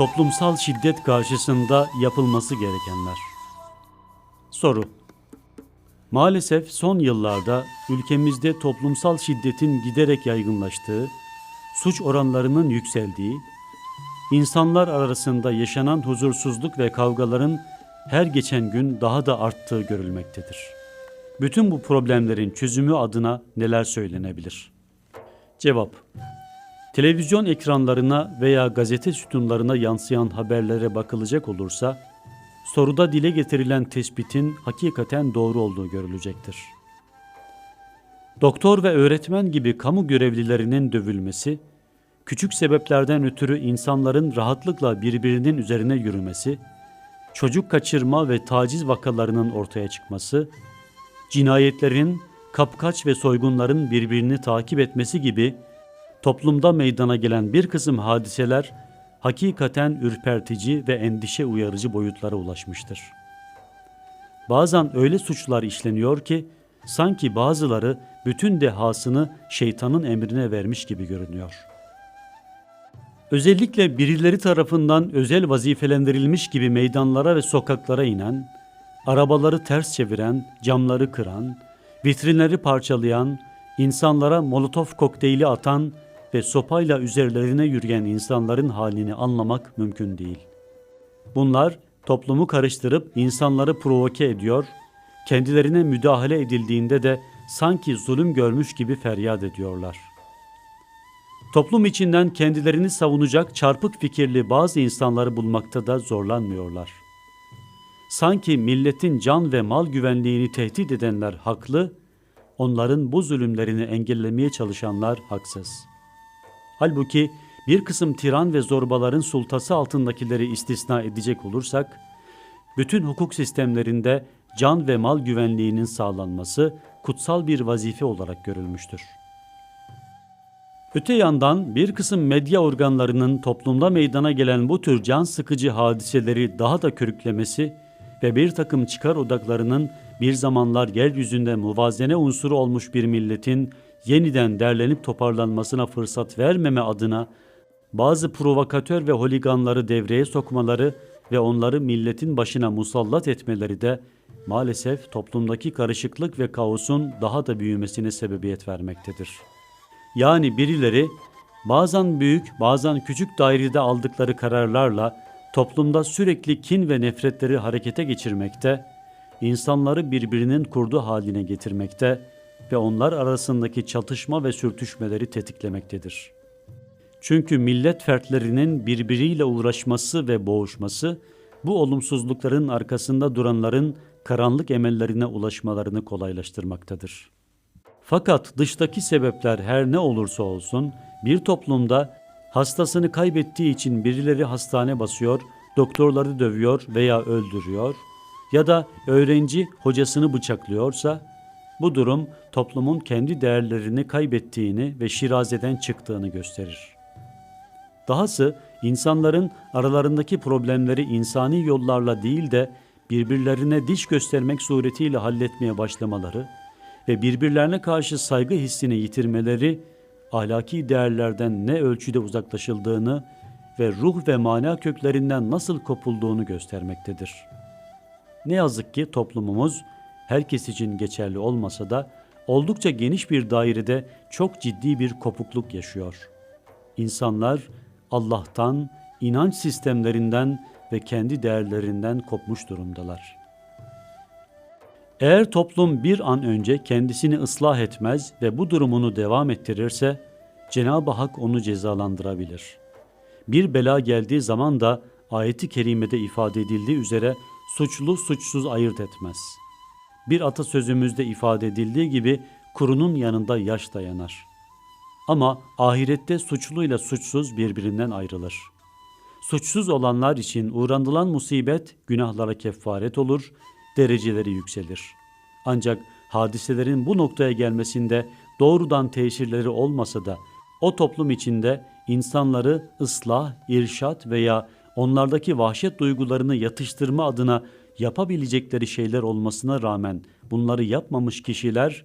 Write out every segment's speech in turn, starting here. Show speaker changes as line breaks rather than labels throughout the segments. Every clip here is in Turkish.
Toplumsal şiddet karşısında yapılması gerekenler. Soru Maalesef son yıllarda ülkemizde toplumsal şiddetin giderek yaygınlaştığı, suç oranlarının yükseldiği, insanlar arasında yaşanan huzursuzluk ve kavgaların her geçen gün daha da arttığı görülmektedir. Bütün bu problemlerin çözümü adına neler söylenebilir? Cevap Televizyon ekranlarına veya gazete sütunlarına yansıyan haberlere bakılacak olursa, soruda dile getirilen tespitin hakikaten doğru olduğu görülecektir. Doktor ve öğretmen gibi kamu görevlilerinin dövülmesi, küçük sebeplerden ötürü insanların rahatlıkla birbirinin üzerine yürümesi, çocuk kaçırma ve taciz vakalarının ortaya çıkması, cinayetlerin, kapkaç ve soygunların birbirini takip etmesi gibi toplumda meydana gelen bir kısım hadiseler hakikaten ürpertici ve endişe uyarıcı boyutlara ulaşmıştır. Bazen öyle suçlar işleniyor ki sanki bazıları bütün dehasını şeytanın emrine vermiş gibi görünüyor. Özellikle birileri tarafından özel vazifelendirilmiş gibi meydanlara ve sokaklara inen, arabaları ters çeviren, camları kıran, vitrinleri parçalayan, insanlara molotof kokteyli atan ve sopayla üzerlerine yürüyen insanların halini anlamak mümkün değil. Bunlar toplumu karıştırıp insanları provoke ediyor, kendilerine müdahale edildiğinde de sanki zulüm görmüş gibi feryat ediyorlar. Toplum içinden kendilerini savunacak çarpık fikirli bazı insanları bulmakta da zorlanmıyorlar. Sanki milletin can ve mal güvenliğini tehdit edenler haklı, onların bu zulümlerini engellemeye çalışanlar haksız.'' Halbuki bir kısım tiran ve zorbaların sultası altındakileri istisna edecek olursak, bütün hukuk sistemlerinde can ve mal güvenliğinin sağlanması kutsal bir vazife olarak görülmüştür. Öte yandan bir kısım medya organlarının toplumda meydana gelen bu tür can sıkıcı hadiseleri daha da körüklemesi ve bir takım çıkar odaklarının bir zamanlar yeryüzünde muvazene unsuru olmuş bir milletin yeniden derlenip toparlanmasına fırsat vermeme adına bazı provokatör ve holiganları devreye sokmaları ve onları milletin başına musallat etmeleri de maalesef toplumdaki karışıklık ve kaosun daha da büyümesine sebebiyet vermektedir. Yani birileri bazen büyük bazen küçük dairede aldıkları kararlarla toplumda sürekli kin ve nefretleri harekete geçirmekte, insanları birbirinin kurdu haline getirmekte ve onlar arasındaki çatışma ve sürtüşmeleri tetiklemektedir. Çünkü millet fertlerinin birbiriyle uğraşması ve boğuşması bu olumsuzlukların arkasında duranların karanlık emellerine ulaşmalarını kolaylaştırmaktadır. Fakat dıştaki sebepler her ne olursa olsun bir toplumda hastasını kaybettiği için birileri hastane basıyor, doktorları dövüyor veya öldürüyor ya da öğrenci hocasını bıçaklıyorsa bu durum toplumun kendi değerlerini kaybettiğini ve şirazeden çıktığını gösterir. Dahası insanların aralarındaki problemleri insani yollarla değil de birbirlerine diş göstermek suretiyle halletmeye başlamaları ve birbirlerine karşı saygı hissini yitirmeleri ahlaki değerlerden ne ölçüde uzaklaşıldığını ve ruh ve mana köklerinden nasıl kopulduğunu göstermektedir. Ne yazık ki toplumumuz herkes için geçerli olmasa da oldukça geniş bir dairede çok ciddi bir kopukluk yaşıyor. İnsanlar Allah'tan, inanç sistemlerinden ve kendi değerlerinden kopmuş durumdalar. Eğer toplum bir an önce kendisini ıslah etmez ve bu durumunu devam ettirirse Cenab-ı Hak onu cezalandırabilir. Bir bela geldiği zaman da ayeti kerimede ifade edildiği üzere suçlu suçsuz ayırt etmez.'' Bir atasözümüzde ifade edildiği gibi kurunun yanında yaş dayanar. Ama ahirette suçluyla suçsuz birbirinden ayrılır. Suçsuz olanlar için uğranılan musibet günahlara kefaret olur, dereceleri yükselir. Ancak hadiselerin bu noktaya gelmesinde doğrudan tesirleri olmasa da o toplum içinde insanları ıslah, irşat veya onlardaki vahşet duygularını yatıştırma adına yapabilecekleri şeyler olmasına rağmen bunları yapmamış kişiler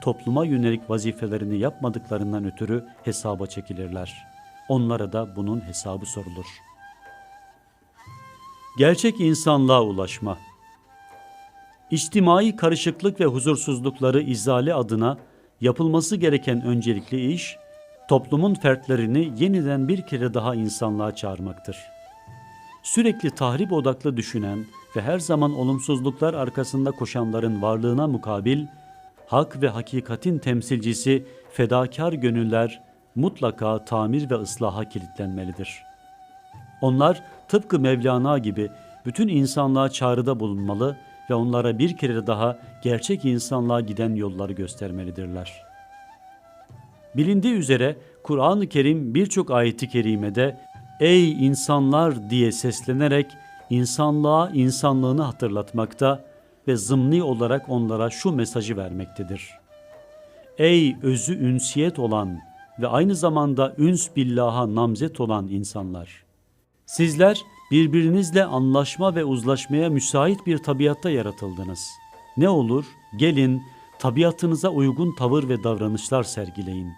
topluma yönelik vazifelerini yapmadıklarından ötürü hesaba çekilirler. Onlara da bunun hesabı sorulur. Gerçek insanlığa ulaşma. İçtimai karışıklık ve huzursuzlukları izale adına yapılması gereken öncelikli iş, toplumun fertlerini yeniden bir kere daha insanlığa çağırmaktır. Sürekli tahrip odaklı düşünen ve her zaman olumsuzluklar arkasında koşanların varlığına mukabil, hak ve hakikatin temsilcisi fedakar gönüller mutlaka tamir ve ıslaha kilitlenmelidir. Onlar tıpkı Mevlana gibi bütün insanlığa çağrıda bulunmalı ve onlara bir kere daha gerçek insanlığa giden yolları göstermelidirler. Bilindiği üzere Kur'an-ı Kerim birçok ayeti kerimede ''Ey insanlar!'' diye seslenerek insanlığa insanlığını hatırlatmakta ve zımni olarak onlara şu mesajı vermektedir. Ey özü ünsiyet olan ve aynı zamanda üns billaha namzet olan insanlar! Sizler birbirinizle anlaşma ve uzlaşmaya müsait bir tabiatta yaratıldınız. Ne olur gelin tabiatınıza uygun tavır ve davranışlar sergileyin.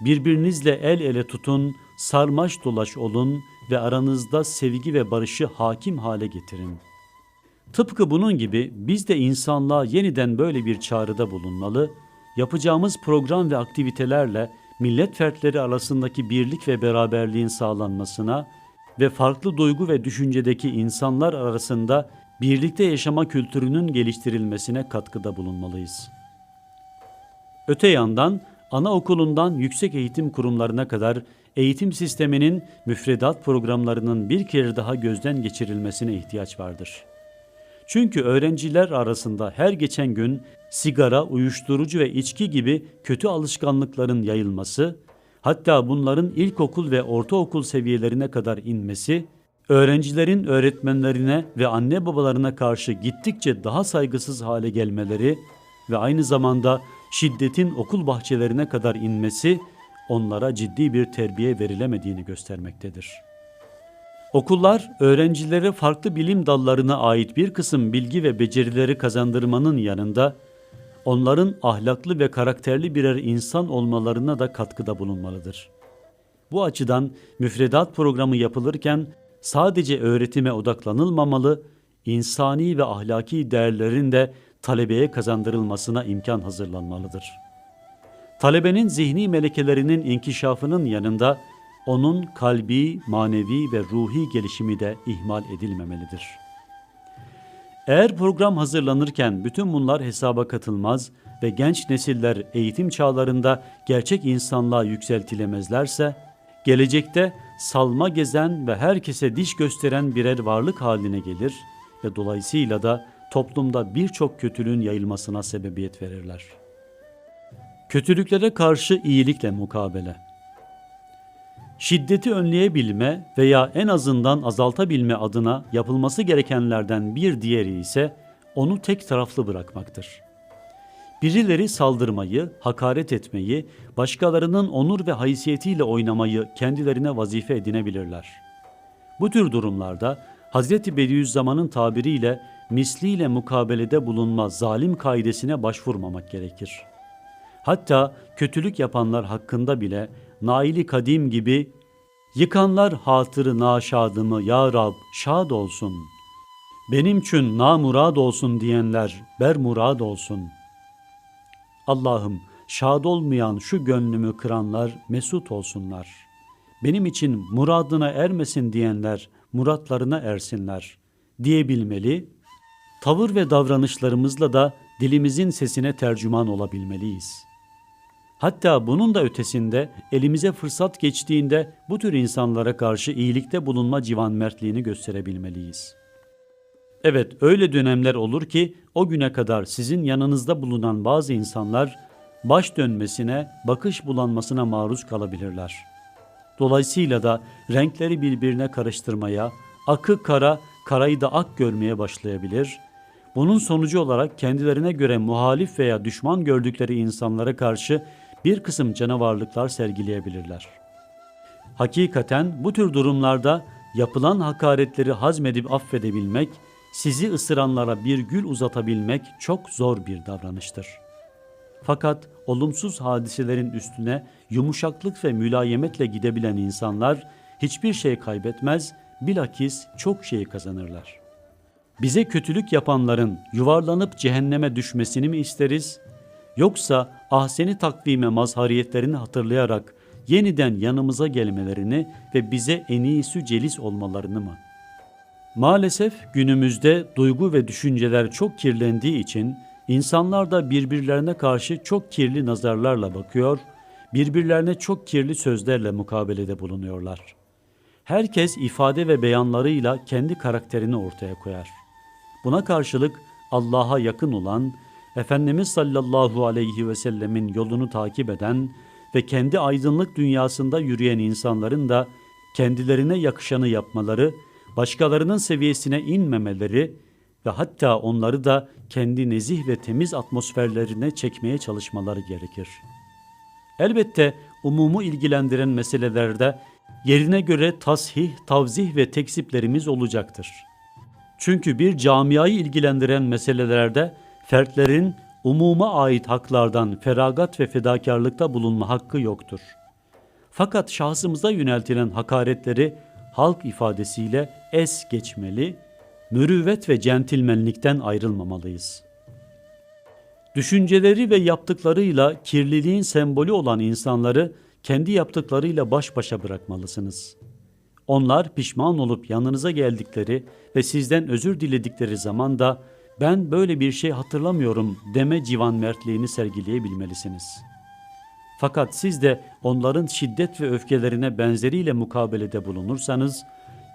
Birbirinizle el ele tutun, sarmaş dolaş olun ve aranızda sevgi ve barışı hakim hale getirin. Tıpkı bunun gibi biz de insanlığa yeniden böyle bir çağrıda bulunmalı, yapacağımız program ve aktivitelerle millet fertleri arasındaki birlik ve beraberliğin sağlanmasına ve farklı duygu ve düşüncedeki insanlar arasında birlikte yaşama kültürünün geliştirilmesine katkıda bulunmalıyız. Öte yandan anaokulundan yüksek eğitim kurumlarına kadar eğitim sisteminin müfredat programlarının bir kere daha gözden geçirilmesine ihtiyaç vardır. Çünkü öğrenciler arasında her geçen gün sigara, uyuşturucu ve içki gibi kötü alışkanlıkların yayılması, hatta bunların ilkokul ve ortaokul seviyelerine kadar inmesi, öğrencilerin öğretmenlerine ve anne babalarına karşı gittikçe daha saygısız hale gelmeleri ve aynı zamanda şiddetin okul bahçelerine kadar inmesi onlara ciddi bir terbiye verilemediğini göstermektedir. Okullar öğrencilere farklı bilim dallarına ait bir kısım bilgi ve becerileri kazandırmanın yanında onların ahlaklı ve karakterli birer insan olmalarına da katkıda bulunmalıdır. Bu açıdan müfredat programı yapılırken sadece öğretime odaklanılmamalı, insani ve ahlaki değerlerin de talebeye kazandırılmasına imkan hazırlanmalıdır. Talebenin zihni melekelerinin inkişafının yanında onun kalbi, manevi ve ruhi gelişimi de ihmal edilmemelidir. Eğer program hazırlanırken bütün bunlar hesaba katılmaz ve genç nesiller eğitim çağlarında gerçek insanlığa yükseltilemezlerse, gelecekte salma gezen ve herkese diş gösteren birer varlık haline gelir ve dolayısıyla da toplumda birçok kötülüğün yayılmasına sebebiyet verirler. Kötülüklere karşı iyilikle mukabele. Şiddeti önleyebilme veya en azından azaltabilme adına yapılması gerekenlerden bir diğeri ise onu tek taraflı bırakmaktır. Birileri saldırmayı, hakaret etmeyi, başkalarının onur ve haysiyetiyle oynamayı kendilerine vazife edinebilirler. Bu tür durumlarda Hz. Bediüzzaman'ın tabiriyle misliyle mukabelede bulunma zalim kaidesine başvurmamak gerekir. Hatta kötülük yapanlar hakkında bile Naili Kadim gibi yıkanlar hatırı naşadımı ya Rab şad olsun. Benim için namurad olsun diyenler bermurad olsun. Allah'ım şad olmayan şu gönlümü kıranlar mesut olsunlar. Benim için muradına ermesin diyenler muratlarına ersinler diyebilmeli tavır ve davranışlarımızla da dilimizin sesine tercüman olabilmeliyiz. Hatta bunun da ötesinde elimize fırsat geçtiğinde bu tür insanlara karşı iyilikte bulunma civan mertliğini gösterebilmeliyiz. Evet öyle dönemler olur ki o güne kadar sizin yanınızda bulunan bazı insanlar baş dönmesine, bakış bulanmasına maruz kalabilirler. Dolayısıyla da renkleri birbirine karıştırmaya, akı kara, karayı da ak görmeye başlayabilir bunun sonucu olarak kendilerine göre muhalif veya düşman gördükleri insanlara karşı bir kısım canavarlıklar sergileyebilirler. Hakikaten bu tür durumlarda yapılan hakaretleri hazmedip affedebilmek, sizi ısıranlara bir gül uzatabilmek çok zor bir davranıştır. Fakat olumsuz hadiselerin üstüne yumuşaklık ve mülayemetle gidebilen insanlar hiçbir şey kaybetmez, bilakis çok şey kazanırlar. Bize kötülük yapanların yuvarlanıp cehenneme düşmesini mi isteriz? Yoksa ahseni takvime mazhariyetlerini hatırlayarak yeniden yanımıza gelmelerini ve bize en iyisi celis olmalarını mı? Maalesef günümüzde duygu ve düşünceler çok kirlendiği için insanlar da birbirlerine karşı çok kirli nazarlarla bakıyor, birbirlerine çok kirli sözlerle mukabelede bulunuyorlar. Herkes ifade ve beyanlarıyla kendi karakterini ortaya koyar. Buna karşılık Allah'a yakın olan, Efendimiz sallallahu aleyhi ve sellemin yolunu takip eden ve kendi aydınlık dünyasında yürüyen insanların da kendilerine yakışanı yapmaları, başkalarının seviyesine inmemeleri ve hatta onları da kendi nezih ve temiz atmosferlerine çekmeye çalışmaları gerekir. Elbette umumu ilgilendiren meselelerde yerine göre tasih, tavzih ve teksiplerimiz olacaktır. Çünkü bir camiayı ilgilendiren meselelerde fertlerin umuma ait haklardan feragat ve fedakarlıkta bulunma hakkı yoktur. Fakat şahsımıza yöneltilen hakaretleri halk ifadesiyle es geçmeli, mürüvvet ve centilmenlikten ayrılmamalıyız. Düşünceleri ve yaptıklarıyla kirliliğin sembolü olan insanları kendi yaptıklarıyla baş başa bırakmalısınız. Onlar pişman olup yanınıza geldikleri ve sizden özür diledikleri zaman da ben böyle bir şey hatırlamıyorum deme civan mertliğini sergileyebilmelisiniz. Fakat siz de onların şiddet ve öfkelerine benzeriyle mukabelede bulunursanız,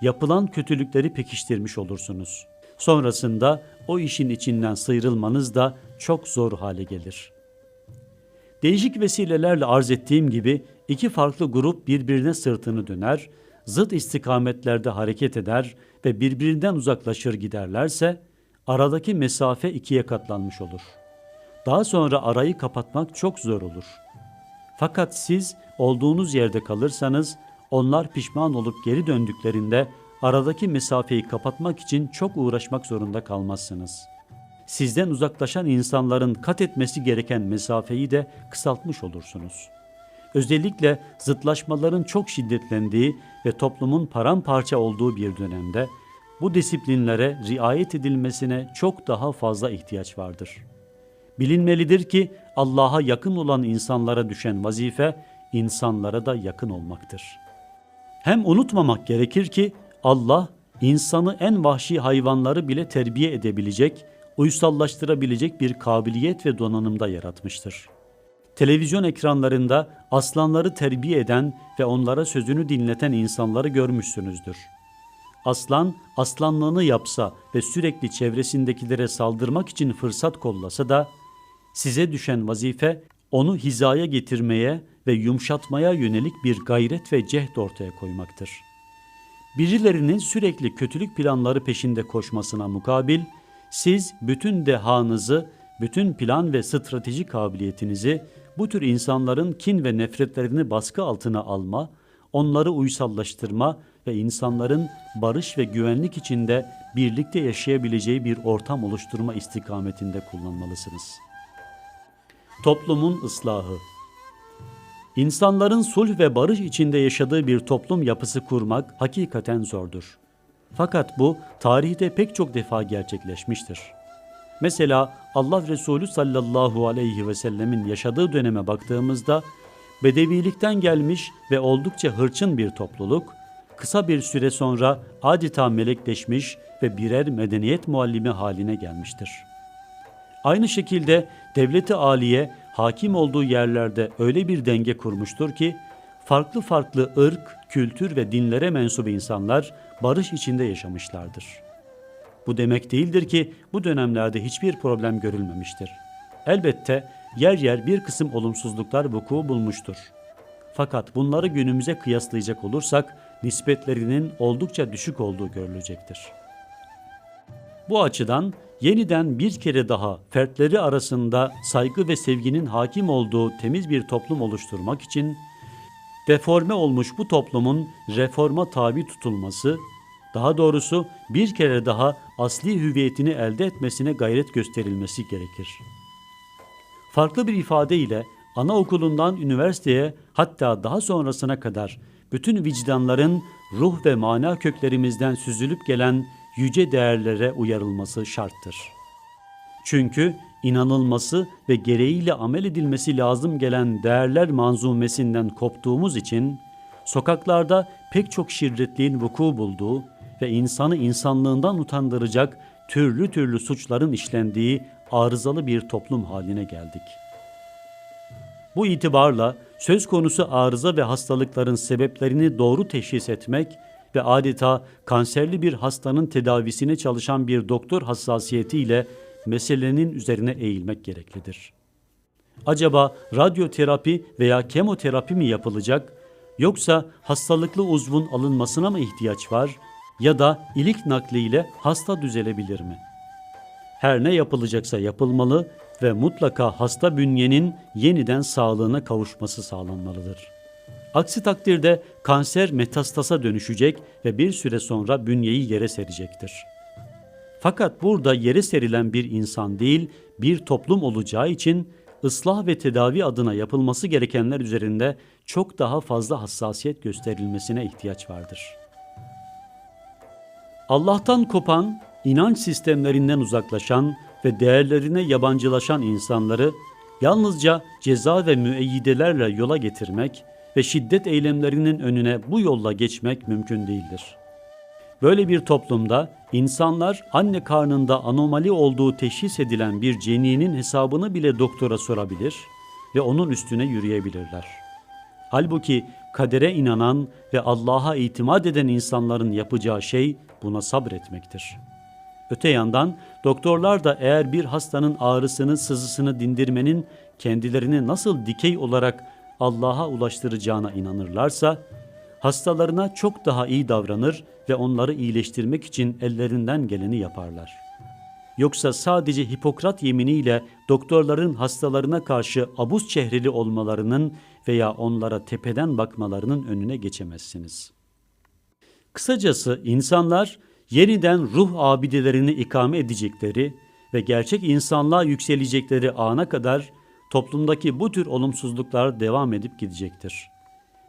yapılan kötülükleri pekiştirmiş olursunuz. Sonrasında o işin içinden sıyrılmanız da çok zor hale gelir. Değişik vesilelerle arz ettiğim gibi iki farklı grup birbirine sırtını döner, zıt istikametlerde hareket eder ve birbirinden uzaklaşır giderlerse, aradaki mesafe ikiye katlanmış olur. Daha sonra arayı kapatmak çok zor olur. Fakat siz olduğunuz yerde kalırsanız onlar pişman olup geri döndüklerinde aradaki mesafeyi kapatmak için çok uğraşmak zorunda kalmazsınız. Sizden uzaklaşan insanların kat etmesi gereken mesafeyi de kısaltmış olursunuz. Özellikle zıtlaşmaların çok şiddetlendiği ve toplumun paramparça olduğu bir dönemde bu disiplinlere riayet edilmesine çok daha fazla ihtiyaç vardır. Bilinmelidir ki Allah'a yakın olan insanlara düşen vazife insanlara da yakın olmaktır. Hem unutmamak gerekir ki Allah insanı en vahşi hayvanları bile terbiye edebilecek, uysallaştırabilecek bir kabiliyet ve donanımda yaratmıştır. Televizyon ekranlarında aslanları terbiye eden ve onlara sözünü dinleten insanları görmüşsünüzdür. Aslan aslanlığını yapsa ve sürekli çevresindekilere saldırmak için fırsat kollasa da size düşen vazife onu hizaya getirmeye ve yumuşatmaya yönelik bir gayret ve cehd ortaya koymaktır. Birilerinin sürekli kötülük planları peşinde koşmasına mukabil siz bütün dehanızı, bütün plan ve strateji kabiliyetinizi bu tür insanların kin ve nefretlerini baskı altına alma, onları uysallaştırma ve insanların barış ve güvenlik içinde birlikte yaşayabileceği bir ortam oluşturma istikametinde kullanmalısınız. Toplumun ıslahı İnsanların sulh ve barış içinde yaşadığı bir toplum yapısı kurmak hakikaten zordur. Fakat bu tarihte pek çok defa gerçekleşmiştir. Mesela Allah Resulü sallallahu aleyhi ve sellemin yaşadığı döneme baktığımızda bedevilikten gelmiş ve oldukça hırçın bir topluluk, kısa bir süre sonra adeta melekleşmiş ve birer medeniyet muallimi haline gelmiştir. Aynı şekilde devleti aliye hakim olduğu yerlerde öyle bir denge kurmuştur ki farklı farklı ırk, kültür ve dinlere mensup insanlar barış içinde yaşamışlardır. Bu demek değildir ki bu dönemlerde hiçbir problem görülmemiştir. Elbette yer yer bir kısım olumsuzluklar vuku bulmuştur. Fakat bunları günümüze kıyaslayacak olursak nispetlerinin oldukça düşük olduğu görülecektir. Bu açıdan yeniden bir kere daha fertleri arasında saygı ve sevginin hakim olduğu temiz bir toplum oluşturmak için deforme olmuş bu toplumun reforma tabi tutulması, daha doğrusu bir kere daha asli hüviyetini elde etmesine gayret gösterilmesi gerekir. Farklı bir ifadeyle anaokulundan üniversiteye hatta daha sonrasına kadar bütün vicdanların ruh ve mana köklerimizden süzülüp gelen yüce değerlere uyarılması şarttır. Çünkü inanılması ve gereğiyle amel edilmesi lazım gelen değerler manzumesinden koptuğumuz için sokaklarda pek çok şirretliğin vuku bulduğu ve insanı insanlığından utandıracak türlü türlü suçların işlendiği arızalı bir toplum haline geldik. Bu itibarla söz konusu arıza ve hastalıkların sebeplerini doğru teşhis etmek ve adeta kanserli bir hastanın tedavisine çalışan bir doktor hassasiyetiyle meselenin üzerine eğilmek gereklidir. Acaba radyoterapi veya kemoterapi mi yapılacak yoksa hastalıklı uzvun alınmasına mı ihtiyaç var ya da ilik nakliyle hasta düzelebilir mi? Her ne yapılacaksa yapılmalı ve mutlaka hasta bünyenin yeniden sağlığına kavuşması sağlanmalıdır. Aksi takdirde kanser metastasa dönüşecek ve bir süre sonra bünyeyi yere serecektir. Fakat burada yere serilen bir insan değil, bir toplum olacağı için ıslah ve tedavi adına yapılması gerekenler üzerinde çok daha fazla hassasiyet gösterilmesine ihtiyaç vardır. Allah'tan kopan, inanç sistemlerinden uzaklaşan ve değerlerine yabancılaşan insanları yalnızca ceza ve müeyyidelerle yola getirmek ve şiddet eylemlerinin önüne bu yolla geçmek mümkün değildir. Böyle bir toplumda insanlar anne karnında anomali olduğu teşhis edilen bir ceninin hesabını bile doktora sorabilir ve onun üstüne yürüyebilirler. Halbuki kadere inanan ve Allah'a itimat eden insanların yapacağı şey buna sabretmektir. Öte yandan doktorlar da eğer bir hastanın ağrısını, sızısını dindirmenin kendilerini nasıl dikey olarak Allah'a ulaştıracağına inanırlarsa, hastalarına çok daha iyi davranır ve onları iyileştirmek için ellerinden geleni yaparlar. Yoksa sadece Hipokrat yeminiyle doktorların hastalarına karşı abuz çehreli olmalarının veya onlara tepeden bakmalarının önüne geçemezsiniz. Kısacası insanlar yeniden ruh abidelerini ikame edecekleri ve gerçek insanlığa yükselecekleri ana kadar toplumdaki bu tür olumsuzluklar devam edip gidecektir.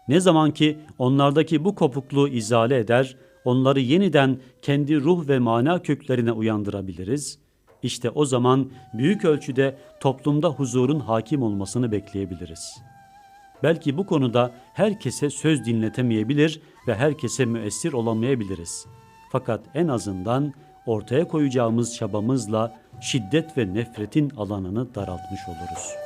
Ne zaman ki onlardaki bu kopukluğu izale eder, onları yeniden kendi ruh ve mana köklerine uyandırabiliriz. İşte o zaman büyük ölçüde toplumda huzurun hakim olmasını bekleyebiliriz. Belki bu konuda herkese söz dinletemeyebilir ve herkese müessir olamayabiliriz. Fakat en azından ortaya koyacağımız çabamızla şiddet ve nefretin alanını daraltmış oluruz.''